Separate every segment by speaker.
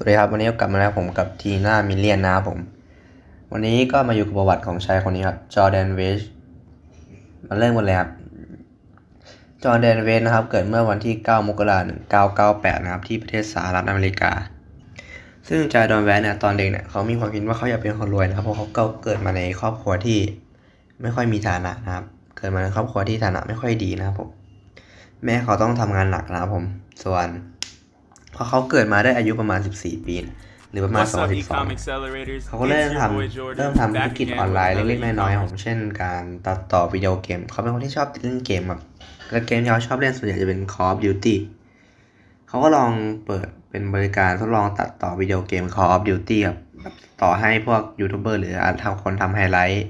Speaker 1: สวัสดีครับวันนี้กลับมาแล้วผมกับทีน่ามิเลียนนะครับผม วันนี้ก็มาอยู่กับประวัติของชายคนนี้ครับจอแดนเวชมาเริ่มกันเลยครับจอแดนเวชนะครับ เกิดเมื่อวันที่ 9 มกราคม 1998 นะครับ ที่ประเทศสหรัฐอเมริกา ซึ่งจอแดนเวชเนี่ยตอนเด็กเนี่ยเขามีความคิดว่าเขาอยากเป็นคนรวยนะครับเพราะเขาเกิดมาในครอบครัวที่ไม่ค่อยมีฐานะนะครับ เกิดมาในครอบครัวที่ฐานะไม่ค่อยดีนะครับผมแม่เขาต้องทำงานหนักนะครับผมส่วน พอเขาเกิดมาได้อายุประมาณ 14 ปี หรือประมาณ
Speaker 2: What's up, e-com
Speaker 1: 22
Speaker 2: accelerators?
Speaker 1: เขาก็เริ่ม
Speaker 2: It's
Speaker 1: ท
Speaker 2: your boy Jordan ำ
Speaker 1: เริ่มทำธุร
Speaker 2: back
Speaker 1: กิจ
Speaker 2: again
Speaker 1: ออนไลน์
Speaker 2: with
Speaker 1: เล็ก
Speaker 2: another
Speaker 1: ๆน้อยๆ
Speaker 2: e-com
Speaker 1: ผมเช่น การตัดต่อวิดีโอเกม เขาเป็นคนที่ชอบเล่นเกมแบบและเกมที่เขาชอบเล่นส่วนใหญ่จะเป็น Call of Duty เขาก็ลองเปิดเป็นบริการทดลองตัดต่อวิดีโอเกม Call of Duty ครับแบบต่อให้พวกยูทูบเบอร์หรือทำคนทำไฮไลท์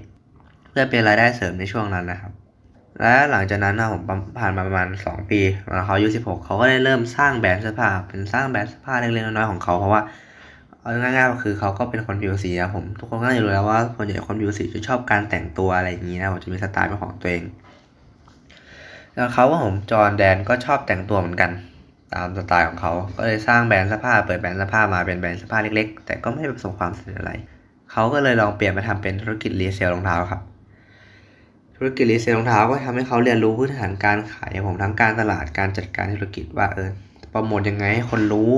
Speaker 1: เพื่อเป็นรายได้เสริมในช่วงนั้นนะครับ และหลังจากนั้นนะผมผ่านมาประมาณ 2 ปีเวลาเขาอายุ16 เขาก็ได้เริ่มสร้างแบรนด์เสื้อผ้าเป็นสร้างแบรนด์เสื้อผ้าเล็กๆน้อยๆของเขาเพราะว่าเอาง่ายๆก็คือเขาก็เป็นคนผิวสีนะผมทุกคนก็จะรู้แล้วว่าส่วนใหญ่คนผิวสีจะชอบการแต่งตัวอะไรอย่างนี้นะผมจะมีสไตล์เป็นของตัวเอง แล้วเขาว่าผมจอร์แดนก็ชอบแต่งตัวเหมือนกัน ตามสไตล์ของเขา ก็เลยสร้างแบรนด์เสื้อผ้าเปิดแบรนด์เสื้อผ้ามาเป็นแบรนด์เสื้อผ้าเล็กๆ แต่ก็ไม่ได้ประสบความสำเร็จอะไรเขาก็เลยลองเปลี่ยนมาทำเป็นธุรกิจรีเซลรองเท้าครับ ธุรกิจรีเซลรองเท้าก็ทำให้เขาเรียนรู้พื้นฐานการขายผมทั้งการตลาดการจัดการธุรกิจว่าเออโปรโมทยังไงให้คนรู้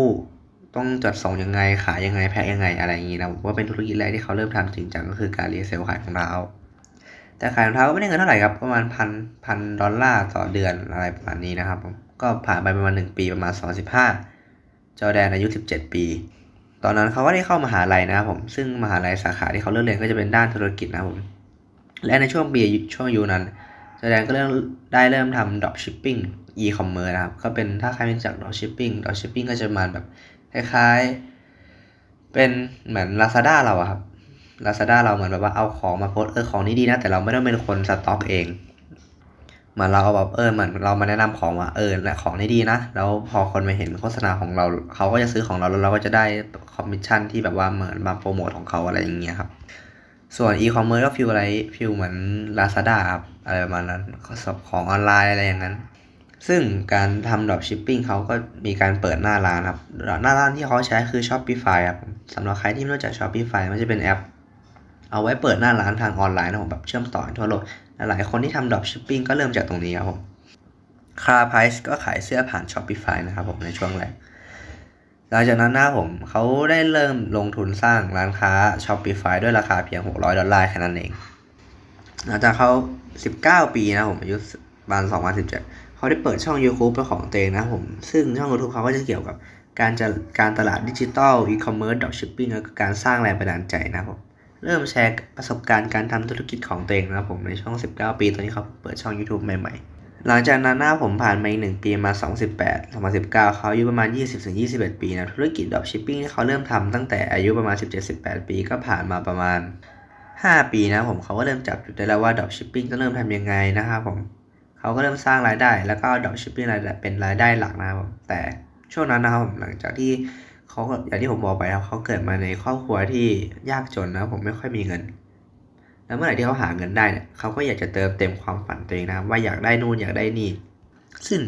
Speaker 1: ต้องจัดส่งยังไงขายยังไงแพ็คยังไงอะไรอย่างนี้นะผมว่าเป็นธุรกิจแรกที่เขาเริ่มทำจริงจังก็คือการรีเซลขายรองเท้าแต่ขายรองเท้าก็ไม่ได้เงินเท่าไหร่ครับประมาณพันพันดอลลาร์ต่อเดือนอะไรประมาณนี้นะครับผมก็ผ่านไปประมาณหนึ่งปีประมาณสองสิบห้าจอแดนอายุสิบเจ็ดปี ตอนนั้นเขาก็ได้เข้ามหาลัยนะครับผมซึ่งมหาลัยสาขาที่เขาเลือกเรียนก็จะเป็นด้านธุรกิจนะครับผม และในช่วงปีช่วงยุนั้นแสดงก็เริ่มได้เริ่มทำ drop shipping e-commerce นะครับ ก็เป็นถ้าใครรู้จัก drop shipping drop shipping ก็จะมาแบบคล้ายๆ เป็นเหมือน Lazada เราอะครับ Lazada เราเหมือนแบบว่าเอาของมาโพสเออของนี้ดีนะ แต่เราไม่ต้องเป็นคนสต็อกเองเหมือนเราเอาแบบเออเหมือนเรามาแนะนำของว่าเออและของนี้ดีนะ แล้วพอคนมาเห็นโฆษณาของเรา เขาก็จะซื้อของเราแล้วเราก็จะได้คอมมิชชั่นที่แบบว่าเหมือนมาโปรโมทของเขาอะไรอย่างเงี้ยครับ ส่วนอีคอมเมิร์ซก็ฟิลอะไรฟิลเหมือน Lazada ครับอะไรประมาณนั้นสอบของออนไลน์อะไรอย่างนั้น ซึ่งการทำดรอปชิปปิ้งเขาก็มีการเปิดหน้าร้านครับ หน้าร้านที่เขาใช้คือ Shopify ครับสำหรับใครที่ไม่รู้จัก Shopify มันจะเป็นแอป เอาไว้เปิดหน้าร้านทางออนไลน์นะผมแบบเชื่อมต่อทั่วโลกหลายคนที่ทำดรอปชิปปิ้งก็เริ่มจากตรงนี้ครับผมคาไพรส์ก็ขายเสื้อผ่าน Shopify นะครับผมในช่วงแรก หลังจากนั้นนะผมเขาได้เริ่มลงทุนสร้างร้านค้า Shopify ด้วยราคาเพียง 600 ดอลลาร์แค่นั้นเอง หลังจากเขา 19 ปีนะผมอายุประมาณ2017 เขาได้เปิดช่อง YouTube เป็นของตัวเองนะผม ซึ่งช่อง YouTube เขาก็จะเกี่ยวกับการจัดการตลาดดิจิตอลอีคอมเมิร์ซดอปชิปปิ้งแล้วก็การสร้างแรงบันดาลใจนะผม เริ่มแชร์ประสบการณ์การทำธุรกิจของตัวเองนะผมในช่วง19 ปี ตอนนี้เขาเปิดช่อง YouTube ใหม่ๆ หลังจากนั้นหน้าผมผ่านมาอีกหนึ่งปีมา 2018 2019 เขาอายุประมาณ 20-21 ปีนะธุรกิจดรอปชิปปิ้งที่เขาเริ่มทำตั้งแต่อายุประมาณ 17-18 ปีก็ผ่านมาประมาณ 5 ปีนะผมเขาก็เริ่มจับจุดได้แล้วว่าดรอปชิปปิ้งจะเริ่มทำยังไงนะครับผมเขาก็เริ่มสร้างรายได้ แล้วก็ดรอปชิปปิ้งรายได้เป็นรายได้หลักนะครับผมแต่ช่วงนั้นนะครับผมหลังจากที่เขาอย่างที่ผมบอกไปครับเขาเกิดมาในครอบครัวที่ยากจนนะผมไม่ค่อยมีเงิน แล้วเมื่อไหร่ที่เขาหาเงินได้เนี่ยเขาก็อยากจะเติมเต็มความฝันตัวเองนะว่าอยากได้นู่นอยากได้นี่ ซึ่ง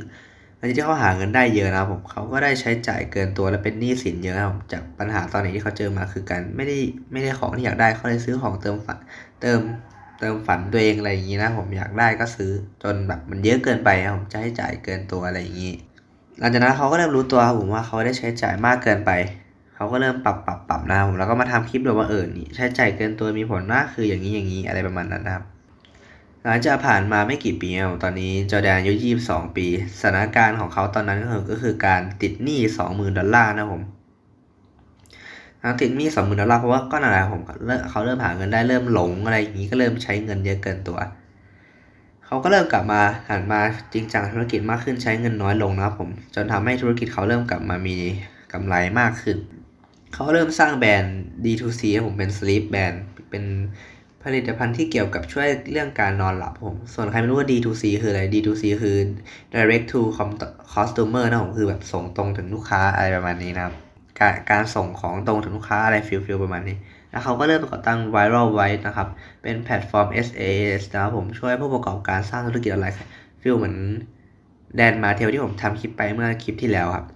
Speaker 1: หลังจากที่เขาหาเงินได้เยอะนะผมเขาก็ได้ใช้จ่ายเกินตัวและเป็นหนี้สินเยอะนะครับจากปัญหาตอนนี้ที่เขาเจอมาคือการไม่ได้ไม่ได้ของที่อยากได้เขาเลยซื้อของเติมฝันเติมเติมฝันตัวเองอะไรอย่างนี้นะผมอยากได้ก็ซื้อจนแบบมันเยอะเกินไปครับผมจะให้จ่ายเกินตัวอะไรอย่างนี้หลังจากนั้นเขาก็เริ่มรู้ตัวครับผมว่าเขาได้ใช้จ่ายมากเกินไป เขาก็เริ่มปรับปรับปรับนะครับผมแล้วก็มาทำคลิปแบบว่าเออนี่ใช้จ่ายเกินตัวมีผลนะคืออย่างนี้อย่างนี้อะไรประมาณนั้นนะครับหลังจากผ่านมาไม่กี่ปีตอนนี้จอแดนอายุ22ปีสถานการณ์ของเขาตอนนั้นก็คือก็คือการติดหนี้20,000ดอลลาร์นะผมติดหนี้20,000ดอลลาร์เพราะว่าก็นั่นแหละผมเริ่มเขาเริ่มหาเงินได้เริ่มหลงอะไรอย่างนี้ก็เริ่มใช้เงินเยอะเกินตัว เขาก็เริ่มกลับมาหันมาจริงจังธุรกิจมากขึ้นใช้เงินน้อยลงนะครับผมจนทำให้ธุรกิจเขาเริ่มกลับมามีกำไรมากขึ้น เขาเริ่มสร้างแบรนด์ D2C ให้ผมเป็น Sleep Band เป็นผลิตภัณฑ์ที่เกี่ยวกับช่วยเรื่องการนอนหลับผม ส่วนใครไม่รู้ว่า D2C คืออะไร D2C คือ Direct to Customer นะผมคือแบบส่งตรงถึงลูกค้าอะไรประมาณนี้นะครับการการส่งของตรงถึงลูกค้าอะไรฟิลฟิลประมาณนี้แล้วเขาก็เริ่มก่อตั้ง Viral White นะครับ เป็นแพลตฟอร์ม SaaS นะครับผมช่วยผู้ประกอบการสร้างธุรกิจออนไลน์ฟิลเหมือนแดนมาเทลที่ผมทำคลิปไปเมื่อคลิปที่แล้วครับ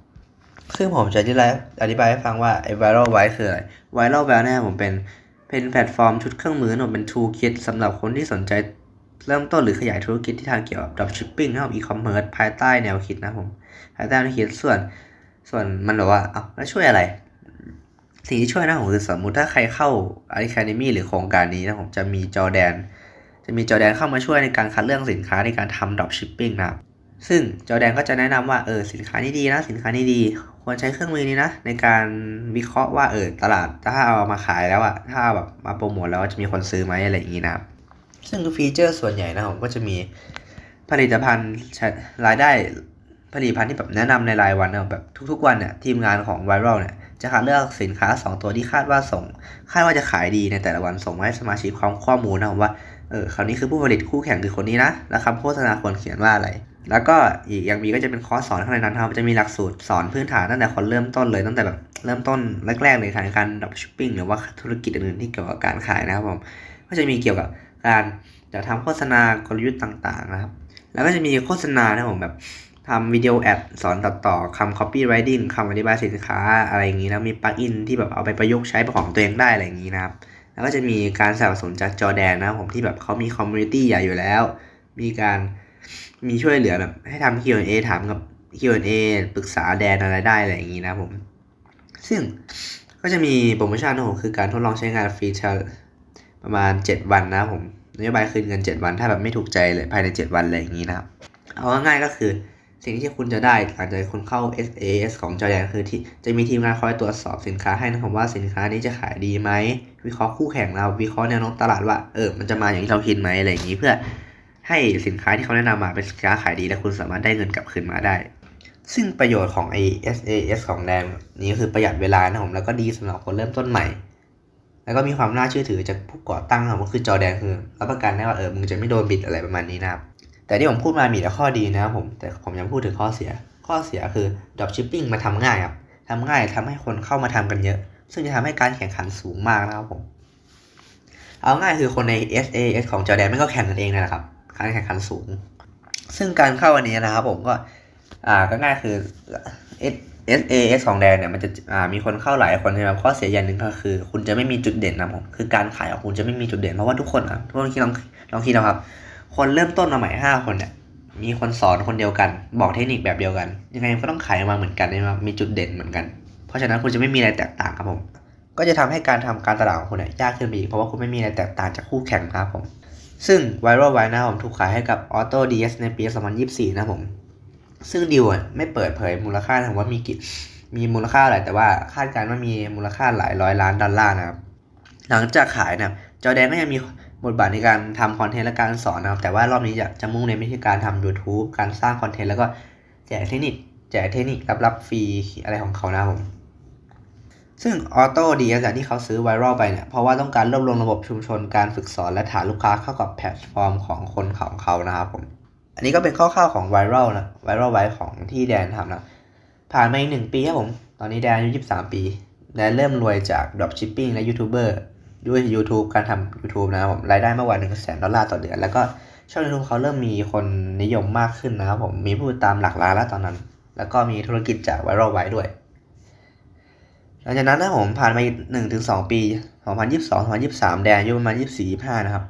Speaker 1: ซึ่งผมจะอธิบายอธิบายให้ฟังว่าไอ้ viral w i คืออะไร viral w เนี่ยผมเป็นเป็นแพลตฟอร์มชุดเครื่องมือผมเป็น tool kit สำหรับคนที่สนใจเริ่มต้นหรือขยายธุรกิจที่ทางเกี่ยวกับ dropshipping นะครับ e-commerce ภายใต้แนวคิดนะผม ภายใต้แนวคิดส่วนส่วนมันบอกว่า เอาแล้วช่วยอะไร สิ่งที่ช่วยนะผมคือสมมุติถ้าใครเข้า Academy หรือโครงการนี้นะผมจะมีจอแดน จะมีจอแดนเข้ามาช่วยในการคัดเลือกสินค้าในการทำ dropshipping นะครับซึ่งจอแดนก็จะแนะนำว่าเออสินค้านี้ดีนะสินค้านี้ดี ควรใช้เครื่องมือนี้นะ ในการวิเคราะห์ว่าเออตลาดถ้าเอามาขายแล้วอะถ้าแบบมาโปรโมทแล้วจะมีคนซื้อไหมอะไรอย่างนี้นะครับ ซึ่งฟีเจอร์ส่วนใหญ่นะผมก็จะมีผลิตภัณฑ์รายได้ผลิตภัณฑ์ที่แบบแนะนำในรายวันนะแบบทุกๆวันเนี่ยทีมงานของ Viral เนี่ยจะคัดเลือกสินค้า 2 ตัวที่คาดว่าส่ง คาดว่าจะขายดีในแต่ละวันส่งมาให้สมาชิกความข้อมูลนะผมว่าเออคราวนี้คือผู้ผลิตคู่แข่งคือคนนี้นะ แล้วคำโฆษณาควรเขียนว่าอะไร แล้วก็อีกอย่างมีก็จะเป็นคอร์สสอนข้างในนั้นครับจะมีหลักสูตรสอนพื้นฐานตั้งแต่คนเริ่มต้นเลยตั้งแต่แบบเริ่มต้นแรกๆเลยทางการดับชิปปิ้งหรือว่าธุรกิจอื่นๆที่เกี่ยวกับการขายนะครับผมก็จะมีเกี่ยวกับการจะทำโฆษณากลยุทธ์ต่างๆนะครับ แล้วก็จะมีโฆษณานะผมแบบทำวิดีโอแอดสอนตัดต่อคำ copywriting คำอธิบายสินค้าอะไรอย่างนี้แล้วมีปลั๊กอินที่แบบเอาไปประยุกต์ใช้ของตัวเองได้อะไรอย่างนี้นะครับ แล้วก็จะมีการสนับสนุนจากจอแดนนะครับผมที่แบบเขามีคอมมูนิตี้ใหญ่อยู่แล้ว มีการ มีช่วยเหลือแบบ ให้ทำ Q&A ถามกับ Q&A ปรึกษาแดนอะไรได้อะไรอย่างนี้นะผม ซึ่งก็จะมีโปรโมชั่นนะผมคือการทดลองใช้งานฟรีประมาณ 7 วันนะผมนโยบายคืนเงิน 7 วัน ถ้าแบบไม่ถูกใจเลยภายใน 7 วันอะไรอย่างนี้นะครับ เอาง่ายๆก็คือสิ่งที่คุณจะได้หลังจากคุณเข้า SAS ของจอแดนคือที่จะมีทีมงานคอยตรวจสอบสินค้าให้นะครับว่าสินค้านี้จะขายดีไหมวิเคราะห์คู่แข่งเราวิเคราะห์แนวโน้มตลาดว่าเออมันจะมาอย่างที่เราคิดไหมอะไรอย่างนี้เพื่อ ให้สินค้าที่เขาแนะนำมาเป็นสินค้าขายดี และคุณสามารถได้เงินกลับคืนมาได้ ซึ่งประโยชน์ของไอ SAS ของแดนนี้ก็คือประหยัดเวลานะผมแล้วก็ดีสำหรับคนเริ่มต้นใหม่ แล้วก็มีความน่าเชื่อถือจากผู้ก่อตั้งนะครับก็คือจอแดนคือรับประกันได้ว่าเออมึงจะไม่โดนบิดอะไรประมาณนี้นะครับแต่ที่ผมพูดมามีแต่ข้อดีนะครับผมแต่ผมยังพูดถึงข้อเสีย ข้อเสียคือ dropshipping มาทำง่ายครับทำง่ายทำให้คนเข้ามาทำกันเยอะ ซึ่งจะทำให้การแข่งขันสูงมากนะครับผม เอาง่ายคือคนใน SAS ของจอแดนไม่ก็แข่งกันเองนะครับ การแข่งขันสูง ซึ่งการเข้าวันนี้นะครับผมก็ อ่าก็ง่ายคือ SAS ของแดนเนี่ยมันจะอ่ามีคนเข้าหลายคนใช่ไหมข้อเสียอย่างหนึ่งก็คือ คุณจะไม่มีจุดเด่นนะผมคือการขายของคุณจะไม่มีจุดเด่นเพราะว่าทุกคนอะทุกคนคิดลองลองคิดนะครับ คนเริ่มต้นมาใหม่ห้าคนเนี่ยมีคนสอนคนเดียวกัน บอกเทคนิคแบบเดียวกัน ยังไงก็ต้องขายมาเหมือนกันใช่ไหมมีจุดเด่นเหมือนกัน เพราะฉะนั้นคุณจะไม่มีอะไรแตกต่างครับผม ก็จะทำให้การทำการตลาดของคุณเนี่ยยากขึ้นไปอีกเพราะว่าคุณไม่มีอะไรแตกต่างจากคู่แข่งครับผม ซึ่ง Viral w i นะผมถูกขายให้กับ Auto DS ในปี 2024 นะผม ซึ่งดิวไม่เปิดเผยมูลค่าถึงว่ามีกี่มีมูลค่าอะไรแต่ว่าคาดการณ์ว่ามีมูลค่าหลายร้อยล้านดอลลาร์นะครับ หลังจากขายนะจอแดนก็ยังมีบทบาทในการทำคอนเทนต์และการสอนนะครับ แต่ว่ารอบนี้จะจะมุ่งในวิธีการทำ YouTube การสร้างคอนเทนต์แล้วก็แจกเทคนิคแจกเทคนิครับๆฟรีอะไรของเขานะผม ซึ่ง Auto d s ที่เขาซื้อ Viral ไปเนี่ย เพราะว่าต้องการรวบรวมระบบชุมชนการฝึกสอนและฐานลูกค้าเข้ากับแพลตฟอร์มของคนของเขานะครับผม อันนี้ก็เป็นข้าวๆของ Viral นะ Viral ไว้ของที่แดนทำนะ ผ่านมาอีกหนึ่งปีครับผม ตอนนี้แดนอายุ 23 ปี แดนเริ่มรวยจาก dropshipping และยูทูบเบอร์ด้วย YouTube การทำ YouTube นะครับผมรายได้มากกว่า1 0 0 0 0แสนดอลลาร์ต่อเดือน แล้วก็ช่อง YouTube เขาเริ่มมีคนนิยมมากขึ้นนะครับผมมีผู้ติดตามหลักล้านแล้วตอนนั้น แล้วก็มีธุรกิจจาก Viral ไว้ด้วย ลังจากนั้นนะผมผ่านมาอีกหนึ่งถึงสองปีสองพันยี่สิบสองสองพันยี่สิบสามแดนอายุประมาณยี่สิบสี่ห้านะครับ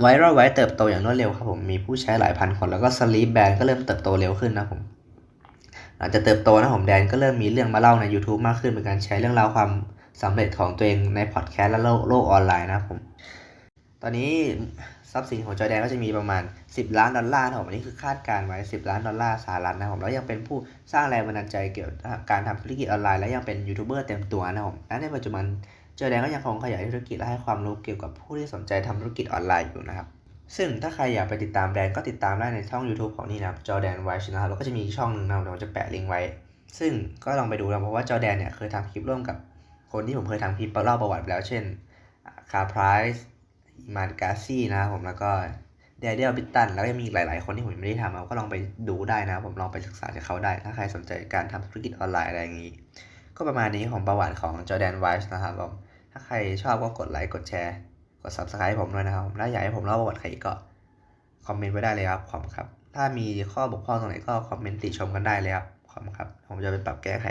Speaker 1: ไวรัลไว้เติบโตอย่างรวดเร็วครับผมมีผู้ใช้หลายพันคนแล้วก็สลีปแบนก็เริ่มเติบโตเร็วขึ้นนะผมหลังจากเติบโตนะผมแดนก็เริ่มมีเรื่องมาเล่าใน YouTube มากขึ้นเป็นการใช้เรื่องราวความสำเร็จของตัวเองในพอดแคสต์และโลกโลกออนไลน์นะผม ตอนนี้ทรัพย์สินของจอแดนก็จะมีประมาณ 10 ล้านดอลลาร์นะผมอันนี้คือคาดการไว้ 10 ล้านดอลลาร์สหรัฐนะผมแล้วยังเป็นผู้สร้างแรงบันดาลใจเกี่ยวกับการทำธุรกิจออนไลน์และยังเป็นยูทูบเบอร์เต็มตัวนะผมและในปัจจุบันจอแดนก็ยังคงขยายธุรกิจและให้ความรู้เกี่ยวกับผู้ที่สนใจทำธุรกิจออนไลน์อยู่นะครับซึ่งถ้าใครอยากไปติดตามแดนก็ติดตามได้ในช่อง YouTube ของนี่นะครับจอแดนไวช์นะครับแล้วก็จะมีช่องหนึ่งนะเดี๋ยวผมจะแปะลิงก์ไว้ ซึ่งก็ลองไปดูนะเพราะว่าจอแดนเนี่ยเคยทำคลิปร่วมกับคนที่ผมเคยทำคลิปเล่าประวัติแล้วเช่นคาร์ไพรส์ มานกาซี่นะครับผมแล้วก็เดเดียลบิตตันแล้วก็มีหลาย ๆ คนที่ผมยังไม่ได้ทำเราก็ลองไปดูได้นะผมลองไปศึกษาจากเขาได้ ถ้าใครสนใจการทำธุรกิจออนไลน์อะไรอย่างนี้ ก็ประมาณนี้ของประวัติของจอแดนไวช์นะครับผมถ้าใครชอบก็กดไลค์กดแชร์กด subscribe ผมด้วยนะครับถ้าอยากให้ผมเล่าประวัติใครก็คอมเมนต์ไว้ได้เลยครับขอบครับ ถ้ามีข้อบกพร่องตรงไหนก็คอมเมนต์ติชมกันได้เลยครับขอบครับ ผมจะไปปรับแก้ไข